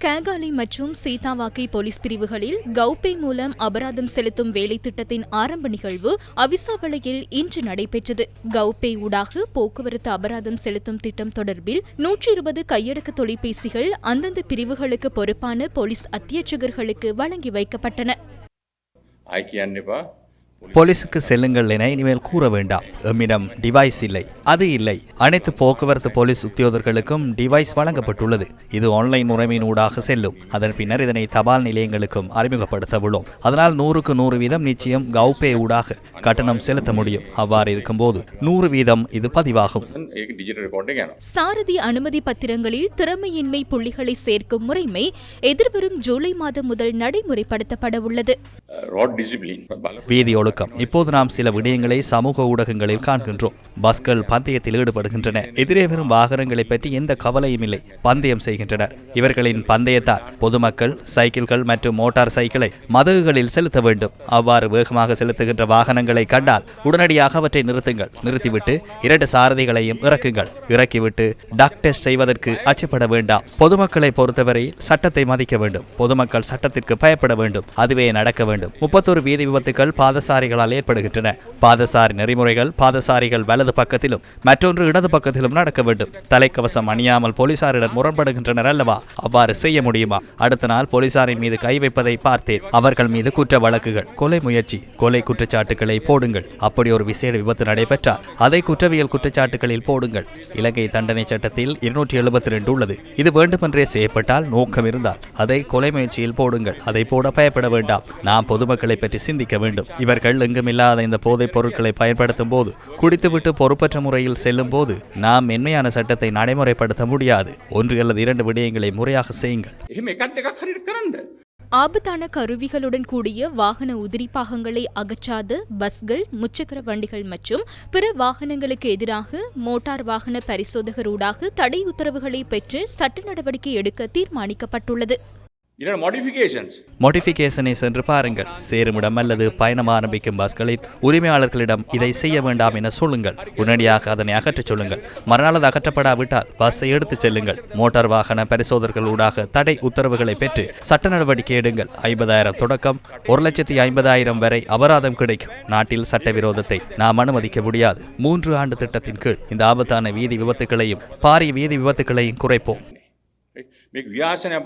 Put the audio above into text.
கேகாலை மற்றும் சீதாவாக்கை போலீஸ் பிரிவுகளில் கௌபே மூலம் அபராதம் செலுத்தும் வேலை திட்டத்தின் ஆரம்ப நிகழ்வு அவிசாவளையில் இன்று நடைபெற்றது. கௌபே ஊடாக போக்குவரத்து அபராதம் செலுத்தும் திட்டம் தொடர்பில் நூற்றி இருபது கையடக்க தொலைபேசிகள் அந்தந்த பிரிவுகளுக்கு பொறுப்பான போலீஸ் அத்தியட்சகர்களுக்கு வழங்கி வைக்கப்பட்டன. போலீஸுக்கு செல்லுங்கள் என இனிமேல் கூற வேண்டாம். எம்மிடம் டிவைஸ் இல்லை. அது இல்லை. அனைத்து போக்குவரத்து போலீஸ் உத்தியோகர்களுக்கும் டிவைஸ் வழங்கப்பட்டுள்ளது. இது ஆன்லைன் முறைமையினூடாக செல்லும். அதன் பின்னர் இதனை தபால் நிலையங்களுக்கும் அறிமுகப்படுத்த உள்ளோம் அதனால் நூறுக்கு நூறு வீதம் நிச்சயம் கவுபே ஊடாக கட்டணம் செலுத்த முடியும். அவ்வாறு இருக்கும்போது நூறு வீதம் இது பதிவாகும். சாரதி அனுமதி பத்திரங்களில் திறமையின்மை புள்ளிகளை சேர்க்கும் முறைமை எதிர்வரும் ஜூலை மாதம் முதல் நடைமுறைப்படுத்தப்பட உள்ளது வீதி බල இப்போது நாம் சில விடயங்களை சமூக ஊடகங்களில் காண்கின்றோம். பஸ்கள் பந்தயத்தில் ஈடுபடுகின்றன. எதிரே வரும் வாகனங்களை பற்றி எந்த கவலையும் இல்லை. பந்தயம் செய்கின்றனர். இவர்களின் பந்தயத்தால் பொதுமக்கள் சைக்கிள்கள் மற்றும் மோட்டார் சைக்கிளை மதகுகளில் செலுத்த வேண்டும். அவ்வாறு வேகமாக செலுத்துகின்ற வாகனங்களை கண்டால் உடனடியாக அவற்றை நிறுத்துங்கள். நிறுத்திவிட்டு இரண்டு சாரதிகளையும் இறக்குங்கள். இறக்கிவிட்டு டக் டெஸ்ட் செய்வதற்கு அச்சப்பட வேண்டாம். பொதுமக்களை பொறுத்தவரை சட்டத்தை மதிக்க வேண்டும். பொதுமக்கள் சட்டத்திற்கு பயப்பட வேண்டும். அதுவே நடக்க வேண்டும். முப்பத்தொரு வீதி விபத்துகள் பாதசாரிகளால் ஏற்படுகின்றன. பாதசாரி நெறிமுறைகள் பாதசாரிகள் வலது பக்கத்திலும் மற்றொன்று இடது பக்கத்திலும் நடக்க வேண்டும். தலைக்கவசம் அணியாமல் போலீசாரிடம் முரண்படுகின்றனர் அல்லவா? அவ்வாறு செய்ய முடியுமா? அடுத்த நாள் போலீசாரின் மீது கை வைப்பதை பார்த்தேன். அவர்கள் மீது குற்ற வழக்குகள் கொலை முயற்சி கொலை குற்றச்சாட்டுகளை போடுங்கள். அப்படி ஒரு விசேட விபத்து நடைபெற்றால் அதை குற்றவியல் குற்றச்சாட்டுகளில் போடுங்கள். இலங்கை தண்டனை சட்டத்தில் இருநூற்றி எழுபத்தி ரெண்டு உள்ளது. இது வேண்டுமென்றே செய்யப்பட்டால் நோக்கம் இருந்தால் அதை கொலை முயற்சியில் போடுங்கள். அதை போட பயப்பட வேண்டாம். நாம் பொதுமக்களை பற்றி சிந்திக்க வேண்டும். இவர்கள் பொதுமக்கள் எங்குமில்லாத இந்த போதைப் பொருட்களை பயன்படுத்தும் போது குடித்துவிட்டு பொறுப்பற்ற முறையில் செல்லும் போது நாம் மென்மையான சட்டத்தை நடைமுறைப்படுத்த முடியாது. ஒன்று அல்லது இரண்டு விடயங்களை முறையாக செய்யுங்கள். ஆபத்தான கருவிகளுடன் கூடிய வாகன உதிரி பாகங்களை அகற்றாது பஸ்கள் முச்சக்கர வண்டிகள் மற்றும் பிற வாகனங்களுக்கு எதிராக மோட்டார் வாகன பரிசோதகர் ஊடாக தடை உத்தரவுகளை பெற்று சட்ட நடவடிக்கை எடுக்க தீர்மானிக்கப்பட்டுள்ளது. மோடிஃபிகேஷனை சென்று பாருங்கள். சேருமிடம் அல்லது பயணம் ஆரம்பிக்கும் பஸ்களில் உரிமையாளர்களிடம் இதை செய்ய வேண்டாம் என சொல்லுங்கள். உடனடியாக அதனை அகற்றச் சொல்லுங்கள். மறுநாள் அது அகற்றப்படாவிட்டால் பஸ்ஸை எடுத்துச் செல்லுங்கள். மோட்டார் வாகன பரிசோதர்களூடாக தடை உத்தரவுகளை பெற்று சட்ட நடவடிக்கை எடுங்கள். ஐம்பதாயிரம் தொடக்கம். ஒரு லட்சத்தி ஐம்பதாயிரம் வரை அபராதம் கிடைக்கும். நாட்டில் சட்ட விரோதத்தை நாம் அனுமதிக்க முடியாது. மூன்று ஆண்டு திட்டத்தின் கீழ் இந்த ஆபத்தான வீதி விபத்துகளையும் பாரிய வீதி விபத்துகளையும் குறைப்போம். வியாசன